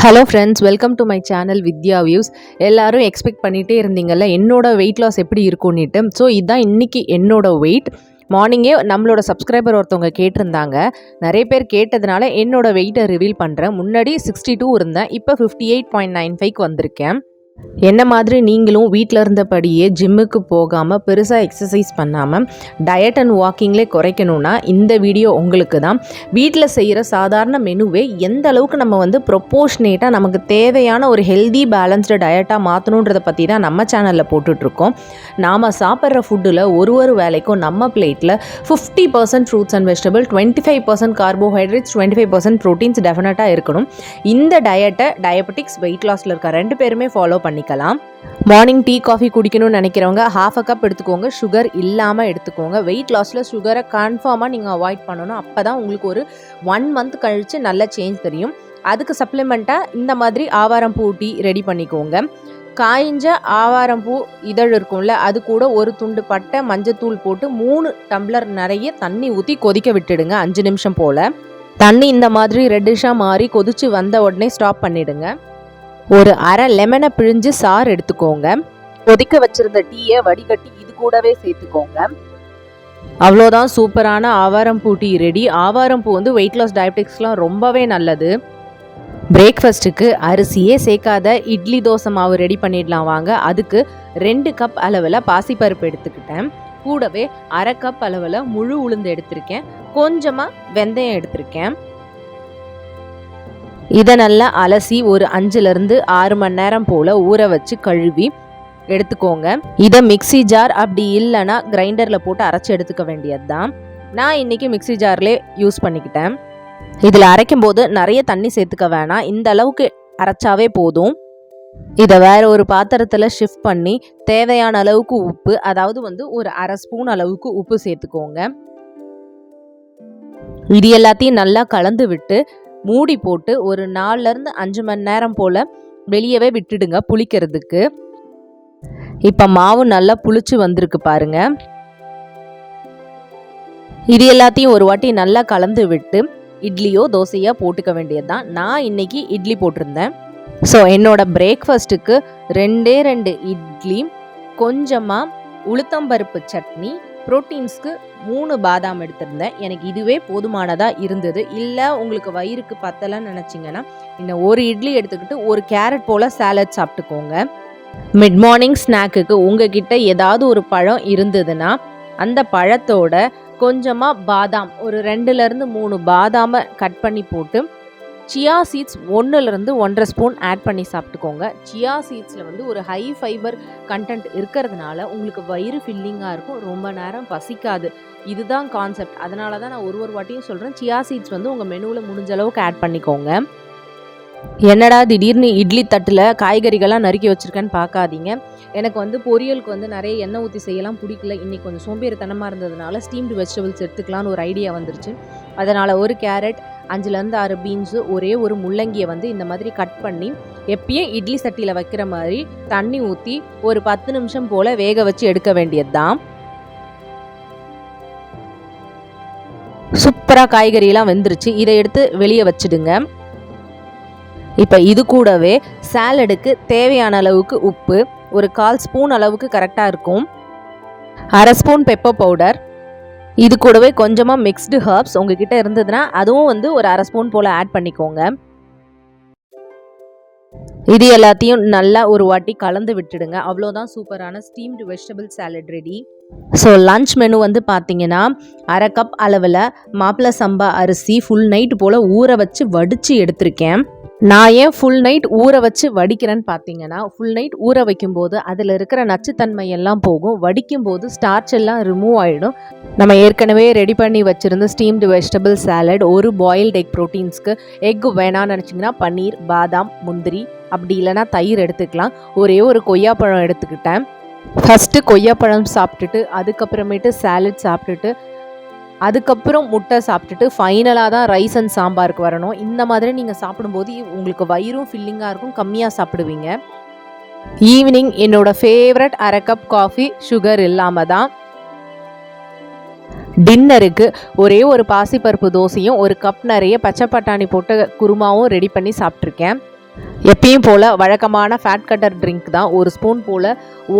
Hello friends welcome to my channel Vidya views எல்லோரும் expect பண்ணிகிட்டே இருந்தீங்கல்ல என்னோடய வெயிட் லாஸ் எப்படி இருக்கும்னுட்டு. ஸோ இதுதான் இன்றைக்கி என்னோடய வெயிட் மார்னிங்கே நம்மளோட சப்ஸ்கிரைபர் ஒருத்தவங்க கேட்டிருந்தாங்க. நிறைய பேர் கேட்டதுனால என்னோடய வெயிட்டை ரிவீல் பண்ணுறேன் முன்னாடி சிக்ஸ்டி டூ இருந்தேன் இப்போ ஃபிஃப்டி எயிட் பாயிண்ட் நைன் ஃபைவ்க்கு வந்திருக்கேன். என்ன மாதிரி நீங்களும் வீட்டில் இருந்தபடியே ஜிம்முக்கு போகாமல் பெருசாக எக்ஸசைஸ் பண்ணாமல் டயட் அண்ட் வாக்கிங்லே குறைக்கணும்னா இந்த வீடியோ உங்களுக்கு தான். வீட்டில் செய்கிற சாதாரண மெனுவே எந்த அளவுக்கு நம்ம வந்து ப்ரொப்போர்ஷனேட்டாக நமக்கு தேவையான ஒரு ஹெல்தி பேலன்ஸ்டு டயட்டாக மாற்றணுன்றதை பற்றி தான் நம்ம சேனலில் போட்டுட்ருக்கோம். நாம் சாப்பிட்ற ஃபுட்டில் ஒரு ஒரு வேலைக்கும் நம்ம பிளேட்டில் fifty percent fruits and vegetable twenty five percent carbohydrates twenty five percent proteins டெஃபினட்டாக இருக்கணும். இந்த டயட்டை டயபெட்டிக்ஸ் வெயிட் லாஸில் இருக்க ரெண்டு பேருமே ஃபாலோ பண்ணிக்கலாம். மார்னிங் டீ காஃபி குடிக்கணும்னு நினைக்கிறவங்க ஹாஃப் அ கப் எடுத்துக்கோங்க. சுகர் இல்லாமல் எடுத்துக்கோங்க. வெயிட் லாஸில் சுகரை கன்ஃபார்மாக நீங்கள் அவாய்ட் பண்ணணும். அப்போ தான் உங்களுக்கு ஒரு ஒன் மந்த் கழித்து நல்ல சேஞ்ச் தெரியும். அதுக்கு சப்ளிமெண்ட்டாக இந்த மாதிரி ஆவாரம் பூ டீ ரெடி பண்ணிக்கோங்க. காய்ஞ்ச ஆவாரம்பூ இதழ் இருக்கும்ல அது கூட ஒரு துண்டு பட்டை மஞ்சத்தூள் போட்டு மூணு டம்ளர் நிறைய தண்ணி ஊற்றி கொதிக்க விட்டுடுங்க அஞ்சு நிமிஷம் போல். தண்ணி இந்த மாதிரி ரெட்டிஷாக மாறி கொதிச்சு வந்த உடனே ஸ்டாப் பண்ணிவிடுங்க ஒரு அரை லெமனை பிழிஞ்சு சாறு எடுத்துக்கோங்க. கொதிக்க வச்சிருந்த டீயை வடிகட்டி இது கூடவே சேர்த்துக்கோங்க. அவ்வளோதான் சூப்பரான ஆவாரம் பூ டீ ரெடி. ஆவாரம் பூ வந்து வெயிட் லாஸ் டயபெட்டிக்ஸ்லாம் ரொம்பவே நல்லது. பிரேக்ஃபாஸ்ட்டுக்கு அரிசியே சேர்க்காத இட்லி தோசை மாவு ரெடி பண்ணிடலாம் வாங்க. அதுக்கு ரெண்டு கப் அளவில் பாசிப்பருப்பு எடுத்துக்கிட்டேன். கூடவே அரை கப் அளவில் முழு உளுந்து எடுத்திருக்கேன். கொஞ்சமாக வெந்தயம் எடுத்திருக்கேன். இதை நல்லா அலசி ஒரு அஞ்சுலேருந்து ஆறு மணி நேரம் போல் ஊற வச்சு கழுவி எடுத்துக்கோங்க. இதை மிக்ஸி ஜார் அப்படி இல்லைன்னா கிரைண்டரில் போட்டு அரைச்சி எடுத்துக்க வேண்டியது தான் நான் இன்றைக்கி மிக்ஸி ஜார்லே யூஸ் பண்ணிக்கிட்டேன். இதில் அரைக்கும் போது நிறைய தண்ணி சேர்த்துக்க வேணாம். இந்த அளவுக்கு அரைச்சாவே போதும். இதை வேற ஒரு பாத்திரத்தில் ஷிஃப்ட் பண்ணி தேவையான அளவுக்கு உப்பு அதாவது வந்து ஒரு அரை ஸ்பூன் அளவுக்கு உப்பு சேர்த்துக்கோங்க. இது எல்லாத்தையும் நல்லா கலந்து விட்டு மூடி போட்டு ஒரு நாலுலேருந்து அஞ்சு மணி நேரம் போல் வெளியவே விட்டுடுங்க புளிக்கிறதுக்கு. இப்போ மாவு நல்லா புளிச்சு வந்திருக்கு பாருங்க. இது எல்லாத்தையும் ஒரு வாட்டி நல்லா கலந்து விட்டு இட்லியோ தோசையோ போட்டுக்க வேண்டியது தான் நான் இன்னைக்கு இட்லி போட்டிருந்தேன். ஸோ என்னோட பிரேக்ஃபாஸ்ட்டுக்கு ரெண்டே ரெண்டு இட்லி கொஞ்சமாக உளுத்தம்பருப்பு சட்னி ப்ரோட்டீன்ஸ்க்கு மூணு பாதாம் எடுத்திருந்தேன். எனக்கு இதுவே போதுமானதாக இருந்தது. இல்லை உங்களுக்கு வயிறுக்கு பத்தலைன்னு நினச்சிங்கன்னா இந்த ஒரு இட்லி எடுத்துக்கிட்டு ஒரு கேரட் போல் சாலட் சாப்பிட்டுக்கோங்க. மிட் மார்னிங் ஸ்நாக்குக்கு உங்ககிட்ட ஏதாவது ஒரு பழம் இருந்ததுன்னா அந்த பழத்தோட கொஞ்சமாக பாதாம் ஒரு ரெண்டுலேருந்து மூணு பாதாமை கட் பண்ணி போட்டு சியா சீட்ஸ் ஒன்றுலேருந்து ஒன்றரை ஸ்பூன் ஆட் பண்ணி சாப்பிட்டுக்கோங்க. சியா சீட்ஸில் வந்து ஒரு ஹை ஃபைபர் கண்டென்ட் இருக்கிறதுனால உங்களுக்கு வயிறு ஃபில்லிங்காக இருக்கும். ரொம்ப நேரம் பசிக்காது. இதுதான் கான்செப்ட் அதனால தான் நான் ஒரு ஒரு வாட்டியும் சொல்கிறேன் சியா சீட்ஸ் வந்து உங்கள் மெனுவில் முடிஞ்ச அளவுக்கு ஆட் பண்ணிக்கோங்க. என்னடா திடீர்னு இட்லி தட்டில் காய்கறிகள்லாம் நறுக்கி வச்சுருக்கேன்னு பார்க்காதீங்க. எனக்கு வந்து பொரியலுக்கு வந்து நிறைய எண்ணெய் ஊற்றி செய்யலாம் பிடிக்கல. இன்றைக்கி கொஞ்சம் சோம்பேறித்தனமாக இருந்ததுனால ஸ்டீம்டு வெஜிடபிள்ஸ் எடுத்துக்கலான்னு ஒரு ஐடியா வந்துருச்சு. அதனால் ஒரு கேரட் அஞ்சுலேருந்து ஆறு பீன்ஸு ஒரே ஒரு முள்ளங்கியை வந்து இந்த மாதிரி கட் பண்ணி எப்பயும் இட்லி சட்டியில் வைக்கிற மாதிரி தண்ணி ஊற்றி ஒரு பத்து நிமிஷம் போல் வேக வச்சு எடுக்க வேண்டியது தான் சூப்பராக காய்கறியெல்லாம் வெந்துருச்சு. இதை எடுத்து வெளியே வச்சிடுங்க. இப்போ இது கூடவே சாலடுக்கு தேவையான அளவுக்கு உப்பு ஒரு கால் ஸ்பூன் அளவுக்கு கரெக்டாக இருக்கும். அரை ஸ்பூன் பெப்பர் பவுடர் இது கூடவே கொஞ்சமாக மிக்ஸ்டு ஹர்ப்ஸ் உங்ககிட்ட இருந்ததுன்னா அதுவும் வந்து ஒரு அரை ஸ்பூன் போல் ஆட் பண்ணிக்கோங்க. இது எல்லாத்தையும் நல்லா ஒரு வாட்டி கலந்து விட்டுடுங்க. அவ்வளோதான் சூப்பரான steamed vegetable salad ready so lunch menu வந்து பார்த்தீங்கன்னா அரை கப் அளவில் மாப்பிள சம்பா அரிசி ஃபுல் நைட் போல் ஊற வச்சு வடித்து எடுத்திருக்கேன். நான் ஏன் ஃபுல் நைட் ஊற வச்சு வடிக்கிறேன்னு பார்த்தீங்கன்னா ஃபுல் நைட் ஊற வைக்கும்போது அதில் இருக்கிற நச்சுத்தன்மை எல்லாம் போகும். வடிக்கும் போது ஸ்டார்ச் எல்லாம் ரிமூவ் ஆகிடும் நம்ம ஏற்கனவே ரெடி பண்ணி வச்சுருந்த ஸ்டீம்டு வெஜிடபிள் சாலட் ஒரு பாயில்டு எக் ப்ரோட்டீன்ஸ்க்கு எக் வேணாம்னு நினச்சிங்கன்னா பன்னீர் பாதாம் முந்திரி அப்படி இல்லைன்னா தயிர் எடுத்துக்கலாம். ஒரே ஒரு கொய்யாப்பழம் எடுத்துக்கிட்டேன். ஃபஸ்ட்டு கொய்யாப்பழம் சாப்பிட்டுட்டு அதுக்கப்புறமேட்டு சாலட் சாப்பிட்டுட்டு அதுக்கப்புறம் முட்டை சாப்பிட்டுட்டு ஃபைனலாக தான் ரைஸ் அண்ட் சாம்பாருக்கு வரணும். இந்த மாதிரி நீங்கள் சாப்பிடும்போது உங்களுக்கு வயிறும் ஃபில்லிங்காக இருக்கும் கம்மியாக சாப்பிடுவீங்க. ஈவினிங் என்னோடய ஃபேவரட் அரை கப் காஃபி சுகர் இல்லாமல் தான். டின்னருக்கு ஒரே ஒரு பாசிப்பருப்பு தோசையும் ஒரு கப் நிறைய பச்சை பட்டாணி போட்ட குருமாவும் ரெடி பண்ணி சாப்பிட்ருக்கேன் எப்பயும் போல் வழக்கமான ஃபேட் கட்டர் ட்ரிங்க் தான். ஒரு ஸ்பூன் போல்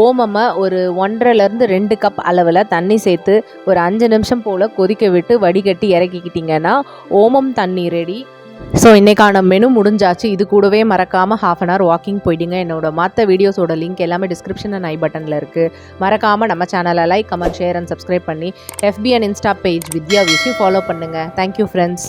ஓமமை ஒரு ஒன்றரைலேருந்து ரெண்டு கப் அளவில் தண்ணி சேர்த்து ஒரு அஞ்சு நிமிஷம் போல் கொதிக்க விட்டு வடிகட்டி இறக்கிக்கிட்டிங்கன்னா ஓமம் தண்ணி ரெடி ஸோ இன்றைக்கான மெனு முடிஞ்சாச்சு. இது கூடவே மறக்காமல் ஹாஃப் அன் ஹவர் வாக்கிங் போயிடுங்க. என்னோட மற்ற வீடியோஸோட லிங்க் எல்லாமே டிஸ்கிரிப்ஷன் அண்ட் ஐ பட்டனில் இருக்குது மறக்காமல் நம்ம சேனலை like comment share and subscribe பண்ணி FB and Insta page Vidya வியூஸையும் follow பண்ணுங்கள் தேங்க்யூ ஃப்ரெண்ட்ஸ்